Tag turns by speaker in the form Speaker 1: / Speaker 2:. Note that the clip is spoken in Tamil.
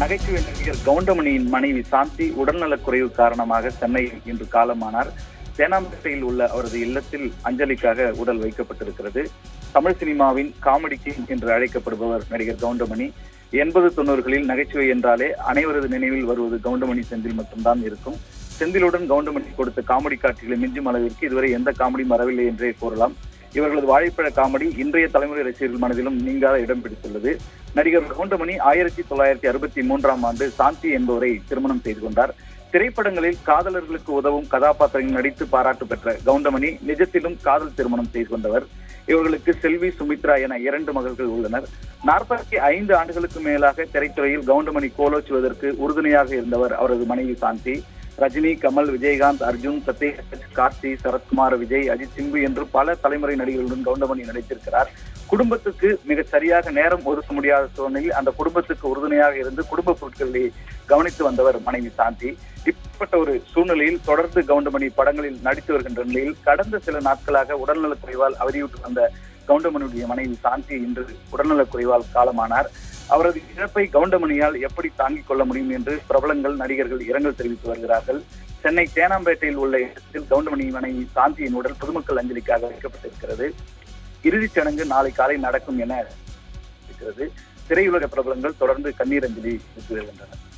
Speaker 1: நகைச்சுவை நடிகர் கவுண்டமணியின் மனைவி சாந்தி உடல்நலக்குறைவு காரணமாக சென்னையில் இன்று காலமானார். தேனாம்பேட்டையில் உள்ள அவரது இல்லத்தில் அஞ்சலிக்காக உடல் வைக்கப்பட்டிருக்கிறது. தமிழ் சினிமாவின் காமெடி கிங் என்று அழைக்கப்படுபவர் நடிகர் கவுண்டமணி. எண்பது தொண்ணூறுகளில் நகைச்சுவை என்றாலே அனைவரது நினைவில் வருவது கவுண்டமணி செந்தில் மட்டும்தான் இருக்கும். செந்திலுடன் கவுண்டமணி கொடுத்த காமெடி காட்சிகளை மிஞ்சும் அளவிற்கு இதுவரை எந்த காமெடியும் வரவில்லை என்றே கூறலாம். இவர்களது வாழைப்பழ காமெடி இன்றைய தலைமுறை ரசிகர்கள் மனதிலும் நீங்காத இடம் பிடித்துள்ளது. நடிகர் கவுண்டமணி ஆயிரத்தி தொள்ளாயிரத்தி அறுபத்தி மூன்றாம் ஆண்டு சாந்தி என்பவரை திருமணம் செய்து கொண்டார். திரைப்படங்களில் காதலர்களுக்கு உதவும் கதாபாத்திரங்கள் நடித்து பாராட்டு பெற்ற கவுண்டமணி நிஜத்திலும் காதல் திருமணம் செய்து கொண்டவர். இவர்களுக்கு செல்வி சுமித்ரா என இரண்டு மகள்கள் உள்ளனர். நாற்பத்தி ஐந்து ஆண்டுகளுக்கு மேலாக திரைத்துறையில் கவுண்டமணி கோலோச்சுவதற்கு உறுதுணையாக இருந்தவர் அவரது மனைவி சாந்தி. ரஜினி கமல் விஜயகாந்த் அர்ஜுன் சத்யராஜ் கார்த்தி சரத்குமார் விஜய் அஜித் சிம்பு என்று பல தலைமுறை நடிகர்களுடன் கவுண்டமணி நடித்திருக்கிறார். குடும்பத்துக்கு மிக சரியாக நேரம் ஒதுக்க முடியாத சூழ்நிலையில் அந்த குடும்பத்துக்கு உறுதுணையாக இருந்து குடும்ப பொருட்களை கவனித்து வந்தவர் மனைவி சாந்தி. இப்படிப்பட்ட ஒரு சூழ்நிலையில் தொடர்ந்து கவுண்டமணி படங்களில் நடித்து வருகின்ற நிலையில் கடந்த சில நாட்களாக உடல்நலக் குறைவால் அவதியுற்று வந்த கவுண்டமணியுடைய மனைவி சாந்தி இன்று உடல்நலக் குறைவால் காலமானார். அவரது இழப்பை கவுண்டமணியால் எப்படி தாங்கிக் கொள்ள முடியும் என்று பிரபலங்கள் நடிகர்கள் இரங்கல் தெரிவித்து வருகிறார்கள். சென்னை தேனாம்பேட்டையில் உள்ள இடத்தில் கவுண்டமணி மனைவி சாந்தியின் உடல் பொதுமக்கள் அஞ்சலிக்காக வைக்கப்பட்டிருக்கிறது. இறுதிச் சடங்கு நாளை காலை நடக்கும் என இருக்கிறது. திரையுலக பிரபலங்கள் தொடர்ந்து கண்ணீர் அஞ்சலி செலுத்தி வருகின்றனர்.